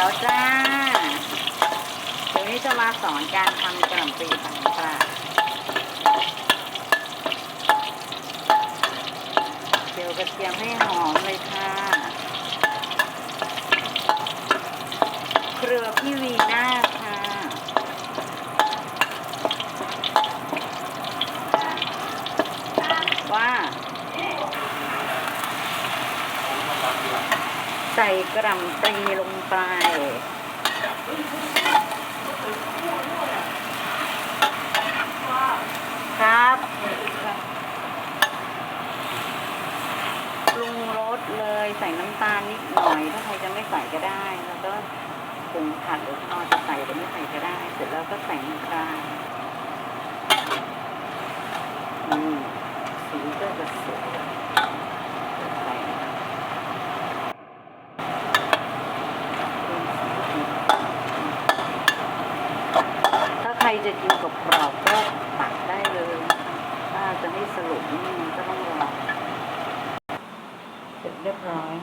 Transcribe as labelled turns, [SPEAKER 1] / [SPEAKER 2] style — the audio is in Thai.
[SPEAKER 1] แล้วจ้าเดี๋ยวนี้จะมาสอนการทำกระหล่ำปลีผัดน้ำปลาเจียวกระเทียมให้หอมเลยค่ะ เครือพี่วีน่าค่ะ ว่า ใส่กระหล่ำปลีลงไป ครับปรุงรสเลยใส่น้ำตาลนิด หน่อยถ้าใครจะไม่ใส่ก็ได้ แล้วก็ปรุงผัดหรือทอดจะใส่หรือไม่ใส่ก็ได้ เสร็จแล้วก็ใส่น้ำตาลอืมสีก็จะสวยใส่ถ้าใครจะกินกับกรอบก็ตักได้เลยถ้าจะให้สรุปนี่มันก็ต้องรอเสร็จเรียบร้อย